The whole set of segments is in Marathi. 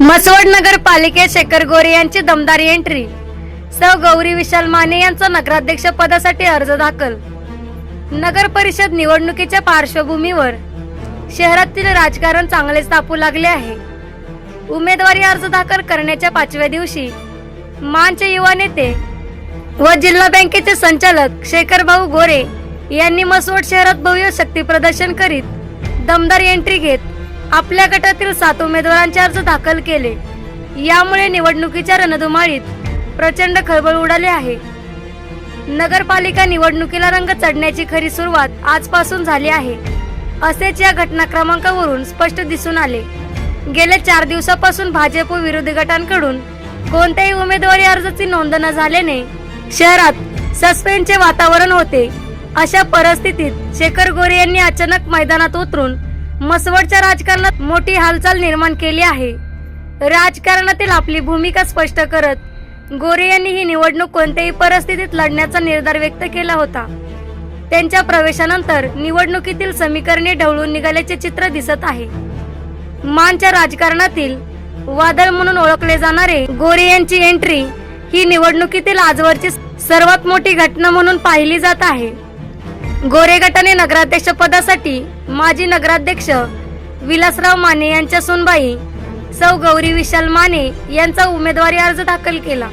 मसवड नगरपालिकेत शेखर गोरे यांची दमदार एंट्री सौ. गौरी विशाल माने यांचा नगराध्यक्ष पदासाठी अर्ज दाखल. नगर परिषद निवडणुकीच्या पार्श्वभूमीवर शहरातील राजकारण चांगलेच तापू लागले आहे. उमेदवारी अर्ज दाखल करण्याच्या पाचव्या दिवशी मानचे युवा नेते व जिल्हा बँकेचे संचालक शेखर भाऊ गोरे यांनी मसवड शहरात भव्य शक्ती प्रदर्शन करीत दमदार एंट्री घेत आपल्या गटातील सात उमेदवारांचे अर्ज दाखल केले. यामुळे निवडणुकीच्या रणधुमाळीत प्रचंड खळबळ उडाली आहे. नगरपालिका निवडणुकीला रंग चढण्याची खरी सुरुवात आजपासून झाली आहे. असेच या घटना क्रमांकावरून स्पष्ट दिसून आले. गेल्या चार दिवसापासून भाजप विरोधी गटांकडून कोणत्याही उमेदवारी अर्जाची नोंद न झाल्याने शहरात सस्पेन्सचे वातावरण होते. अशा परिस्थितीत शेखर गोरे यांनी अचानक मैदानात उतरून मसवडच्या राजकारणात मोठी हालचाल निर्माण केली आहे. राजकारणातील आपली भूमिका स्पष्ट करत गोरे यांनी ही निवडणूक कोणत्याही परिस्थितीत लढण्याचा निर्धार व्यक्त केला होता. त्यांच्या प्रवेशानंतर निवडणुकीतील समीकरणे ढवळून निघाल्याचे चित्र दिसत आहे. मानच्या राजकारणातील वादळ म्हणून ओळखले जाणारे गोरे यांची एंट्री ही निवडणुकीतील आजवरची सर्वात मोठी घटना म्हणून पाहिली जात आहे. गोरे गटाने नगराध्यक्ष पदासाठी माजी नगराध्यक्ष विलासराव माने यांच्या सुनबाई सौ गौरी विशाल माने यांचा उमेदवारी अर्ज दाखल केला.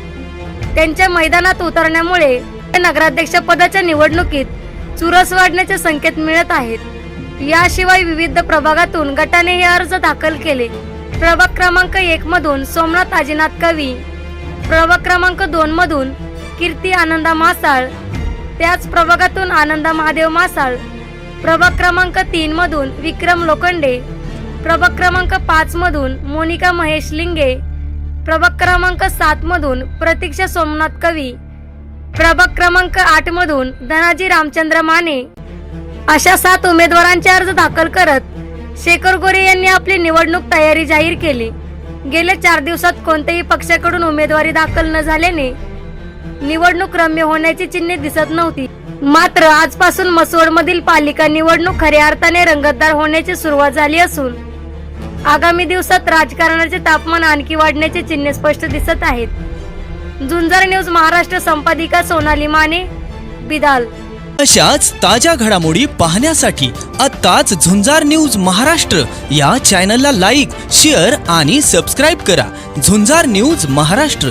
त्यांच्या मैदानात उतरण्यामुळे नगराध्यक्ष पदाच्या निवडणुकीत चुरस वाढण्याचे संकेत मिळत आहेत. याशिवाय विविध प्रभागातून गटाने हे अर्ज दाखल केले. प्रभाग क्रमांक एक मधून सोमनाथ आजीनाथ कवी प्रभाग क्रमांक दोन मधून कीर्ती आनंदा मासाळ त्याच प्रभागातून आनंदा महादेव मासाळ. प्रभाग क्रमांक तीन मधून विक्रम लोखंडे. प्रभाग क्रमांक पाच मधून मोनिका महेश लिंगे. प्रभाग क्रमांक सात मधून प्रतीक्षा सोमनाथ कवी. प्रभाग क्रमांक आठ मधून धनाजी रामचंद्र माने. अशा सात उमेदवारांचे अर्ज दाखल करत शेखर गोरे यांनी आपली निवडणूक तयारी जाहीर केली. गेल्या चार दिवसात कोणत्याही पक्षाकडून उमेदवारी दाखल न झाल्याने निवडणूक रम्य होण्याची चिन्हे दिसत नव्हती. मात्र आजपासून मसवडमधील पालिका निवडणूक खऱ्या अर्थाने रंगतदार होण्याची सुरुवात झाली असून आगामी दिवसात राजकारणाचे तापमान आणखी वाढण्याची चिन्हे स्पष्ट दिसत आहेत. झुंजार न्यूज महाराष्ट्र संपादिका सोनाली माने बिदाल. अशाच ताज्या घडामोडी पाहण्यासाठी आत्ताच झुंजार न्यूज महाराष्ट्र या चॅनलला लाईक शेअर आणि सबस्क्राईब करा. झुंजार न्यूज महाराष्ट्र.